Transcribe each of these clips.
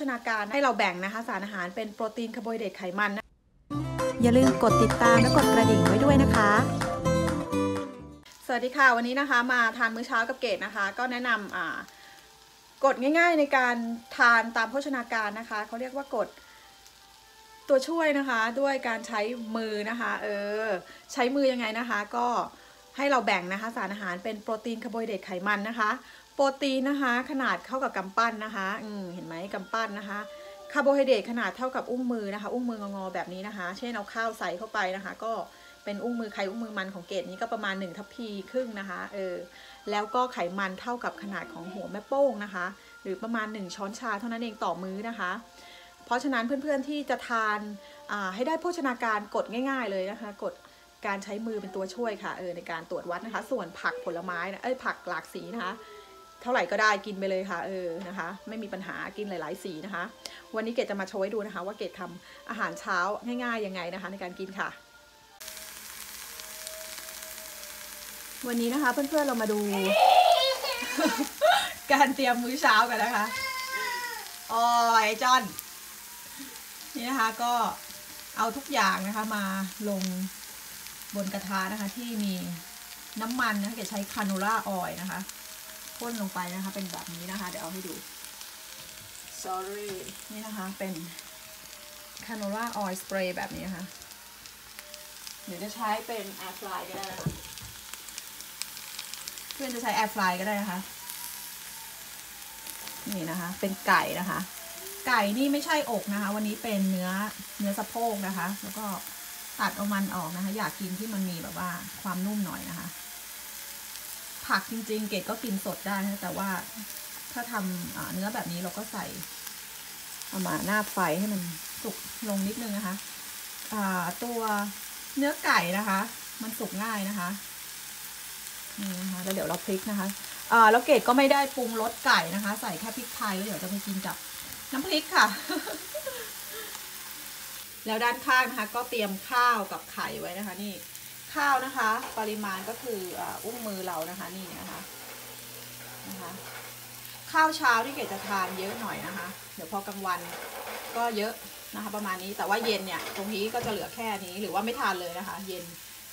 ชนาการให้เราแบ่งนะคะ สารอาหารเป็นโปรตีนคาร์โบไฮเดรตไขมันนะอย่าลืมกดติดตามและกดกระดิ่งไว้ด้วยนะคะ สวัสดีค่ะ วันนี้นะคะมาทานมื้อเช้ากับเกดนะคะ ก็แนะนำอ่ากฎง่าย ๆ ในการทานตามโภชนาการนะคะเขาเรียกว่ากฎตัวช่วยนะคะด้วยการใช้มือนะคะ เออ ใช้มือยังไงนะคะ ก็ให้เราแบ่งนะคะ สารอาหารเป็นโปรตีนคาร์โบไฮเดรตไขมันนะคะ โปรตีนนะคะ ขนาดเท่ากับกำปั้นนะคะอืมเห็นไหมกำปั้นนะคะคาร์โบไฮเดรตขนาดเท่ากับอุ้งมือนะคะ อุ้งมืองอๆแบบนี้นะคะ เช่นเอาข้าวใส่เข้าไปนะคะ ก็เป็นอุ้งมือใครอุ้งมือมันของเกดนี้ก็ประมาณ1ทัพพีครึ่งนะคะเออแล้วก็ไขมันเท่ากับขนาดของหัวแม่โป้งนะคะ หรือประมาณ 1 ช้อนชาเท่านั้นเองต่อมื้อนะคะ เพราะฉะนั้นเพื่อนๆที่จะทานให้ได้โภชนาการกดง่าย ๆ เลยนะคะกดการใช้มือเป็นตัวช่วยค่ะเออในการตรวจวัดนะคะ ส่วนผักผลไม้นะเอ้ยผักหลากสีนะคะ เท่าไหร่ก็ได้กินไปเลยค่ะเออนะคะ ไม่มีปัญหากินหลาย ๆ สีนะคะ วันนี้เกดจะมาโชว์ให้ดูนะคะ ว่าเกดทำอาหารเช้าง่ายๆยังไงนะคะ ในการกินค่ะ วันนี้นะคะเพื่อนๆเรามาดู การเตรียมมื้อเช้ากันนะคะโอ้ยจอนนี่นะคะก็เอาทุกอย่างนะคะมาลงบนกระทะนะคะที่มีน้ำมันนะคะเกดใช้คาโนล่าออยนะคะ พ่นลงไปนะคะ เป็นแบบนี้นะคะ เดี๋ยวเอาให้ดู sorry นี่นะคะเป็นคาโนล่าออยล์สเปรย์แบบนี้นะคะหรือจะใช้เป็นแอร์ฟลายก็ได้นะคะเพื่อนจะใช้แอร์ฟลายก็ได้นะคะ นี่นะคะ เป็นไก่นะคะ ไก่นี่ไม่ใช่อกนะคะ วันนี้เป็นเนื้อเนื้อสะโพกนะคะ แล้วก็ตัดเอามันออกนะคะ อยากกินที่มันมีแบบว่าความนุ่มหน่อยนะคะ ผักจริงๆ เกดก็กินสดได้นะแต่ว่าถ้าทำเนื้อแบบนี้เราก็ใส่เอามาหน้าไฟให้มันสุกลงนิดนึงนะคะตัวเนื้อไก่นะคะ มันสุกง่ายนะคะนี่นะคะแล้วเดี๋ยวเราพลิกนะคะแล้วเกดก็ไม่ได้ปรุงรสไก่นะคะ ใส่แค่พริกไทยแล้วเดี๋ยวจะไปกินกับน้ำพริกค่ะ แล้วด้านข้างนะคะ ก็เตรียมข้าวกับไข่ไว้นะคะ นี่ ข้าวนะคะ ปริมาณก็คืออุ้งมือเรานะคะนี่นะคะนะคะข้าวเช้าที่เกดจะทานเยอะหน่อยนะคะ เดี๋ยวพอกลางวันก็เยอะนะคะ ประมาณนี้แต่ว่าเย็นเนี่ย ตรงนี้ก็จะเหลือแค่นี้หรือว่าไม่ทานเลยนะคะ เย็น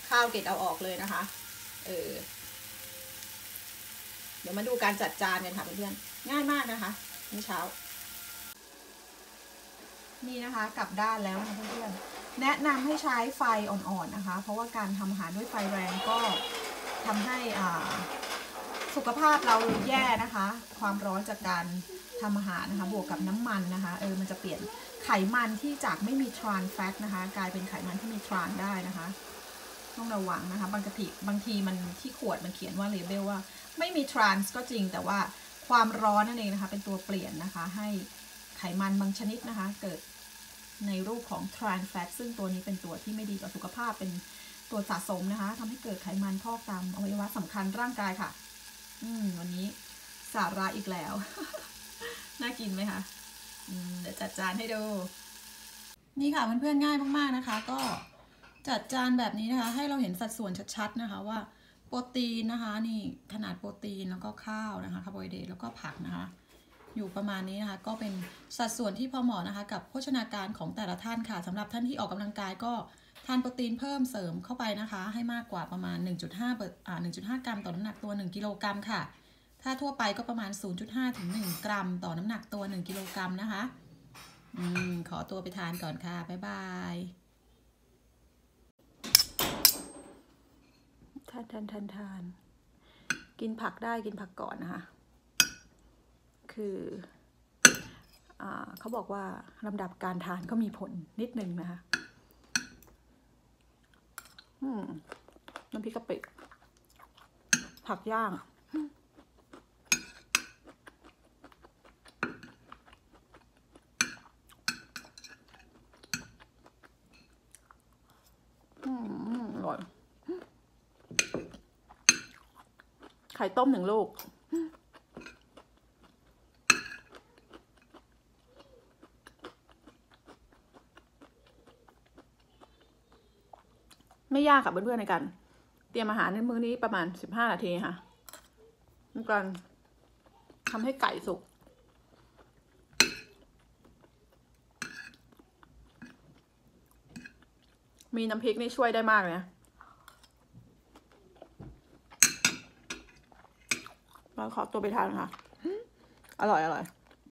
ข้าวเกดเอาออกเลยนะคะเออเดี๋ยวมาดูการจัดจานกันค่ะเพื่อนๆง่ายมากนะคะมื้อเช้า นี่นะคะ กลับด้านแล้วนะคะเพื่อนๆ แนะนำให้ใช้ไฟอ่อนๆนะคะ เพราะว่าการทำอาหารด้วยไฟแรงก็ทำให้สุขภาพเราแย่นะคะ ความร้อนจากการทำอาหารนะคะ บวกกับน้ำมันนะคะเออมันจะเปลี่ยนไขมันที่จากไม่มีทรานแฟตนะคะ กลายเป็นไขมันที่มีทรานได้นะคะต้องระวังนะคะ บางทีบางทีมันที่ขวดมันเขียนว่าเลเบลว่า ไม่มีทรานส์ก็จริงแต่ว่าความร้อนนั่นเองนะคะ เป็นตัวเปลี่ยนนะคะ ให้ไขมันบางชนิดนะคะ เกิด ในรูปของ trans fat ซึ่งตัวนี้เป็นตัวที่ไม่ดีต่อสุขภาพเป็นตัวสะสมนะคะทำให้เกิดไขมันพอกตามอวัยวะสำคัญร่างกายค่ะ อืมวันนี้สาระอีกแล้ว น่ากินไหมคะอืมเดี๋ยวจัดจานให้ดู นี่ค่ะเพื่อนๆง่ายมากๆนะคะ ก็จัดจานแบบนี้นะคะ ให้เราเห็นสัดส่วนชัดๆนะคะว่าโปรตีนนะคะ นี่ขนาดโปรตีนแล้วก็ข้าวนะคะคาร์โบไฮเดรตแล้วก็ผักนะคะ อยู่ประมาณนี้นะคะ ก็เป็นสัดส่วนที่พอเหมาะนะคะ กับโภชนาการของแต่ละท่านค่ะสำหรับท่านที่ออกกำลังกายก็ทานโปรตีนเพิ่มเสริมเข้าไปนะคะ ให้มากกว่าประมาณ 1.5เปอร์อ่า1.5 กรัมต่อน้ำหนักตัว 1 กิโลกรัมค่ะ ถ้าทั่วไปก็ประมาณ 0.5 ถึง 1 กรัม ต่อน้ำหนักตัว 1 กิโลกรัมนะคะ อืม ขอตัวไปทานก่อนค่ะ บ๊ายบายทานทานทานทาน กินผักได้กินผักก่อนนะคะ คืออเขาบอกว่าลำดับการทานก็มีผลนิดนึงนะคะน้ำพริกกะปิผักย่างอืมอร่อย ไข่ต้มหนึ่งลูก ไม่ยากค่ะเพื่อนๆในการเตรียมอาหารในมื้อนี้ประมาณสิบห้านาทีค่ะในการทำให้ไก่สุกมีน้ำพริกนี่ช่วยได้มากเลยนะเราขอตัวไปทานค่ะ อร่อย อร่อย